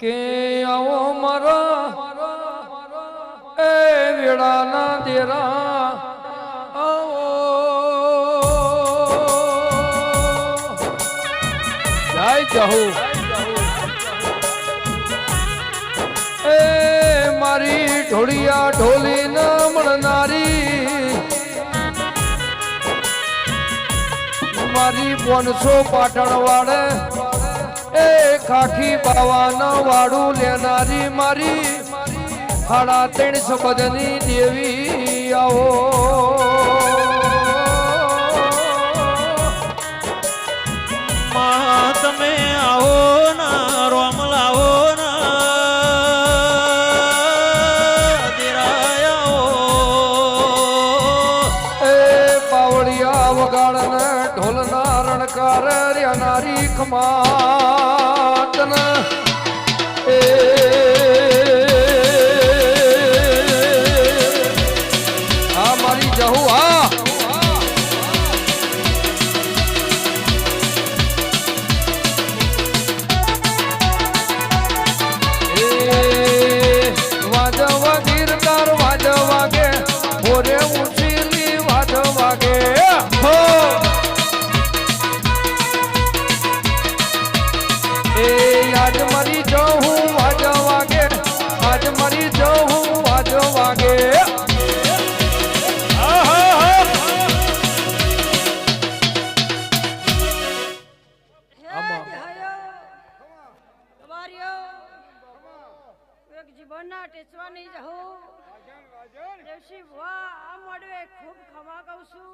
કે આવો મારા એ વેળાના દેરા આવો. જય જહુ. એ મારી ઢોળિયા ઢોલી ન મળનારી. મારી પોનસો પાટણ વાળે એ ખાખી બાવાના વાડું લેનારી મારી હાડા ત્રણસો બદની દેવી આવો. પાવડિયા વગાડને ઢોલના રણકાર નારી ખમાતન એ આજ મારી જહું વાજવા કે આજ મારી વાજવા કે આમાં. એક જીવનના ટેચવાની મોડવે ખૂબ ખમા કહું છું.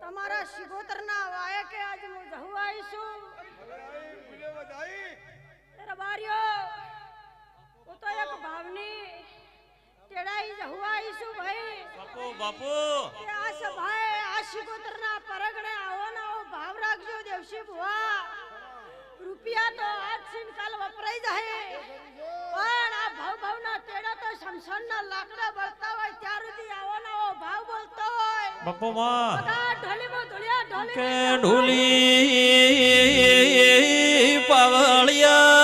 તમારા શિગોતરના વાયકે આજ હું જહું આવીશું. રબારીઓ હું તો એક ભાવની તેડાઈ જહું આવીશું ભાઈ. બાપુ બાપુ. આ સભાએ આ શિકોતરના પરગણે આવો ને આવો ભાવ રાખજો દેવશી ભુવા રૂપિયા તો આજ છીન કાલ વપરાઈ જાય પણ આ ભાવ ભાવના તેડા તો શમશાનના લાકડા બળતા હોય ત્યાર સુધી આવો ને આવો ભાવ બોલતો હોય બાપુ માં કે ઢોલી પાવળિયા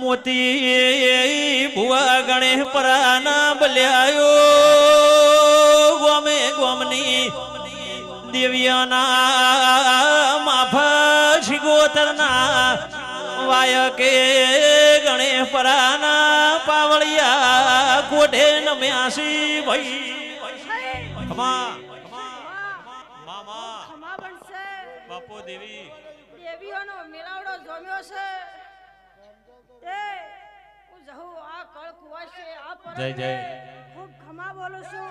મોતી ભુવા ગણે પરાના બલ્યાયો. ગોમે ગોમની દેવિયાના માફા ગોતરના વાય કે ગણે પરાના ઢેન મ્યાસી ભાઈ ખમા. મામા. ખમા બનશે. બાપો દેવી. દેવીઓનો મેળાવડો જોમ્યો છે. તે હું જહું આ કળ કુવાશે આ પર જય જય. ખૂબ ખમા બોલું છું.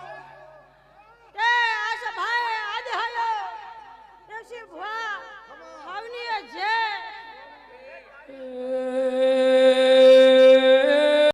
તે આ સભાએ આજ હાયો દેવસી ભવા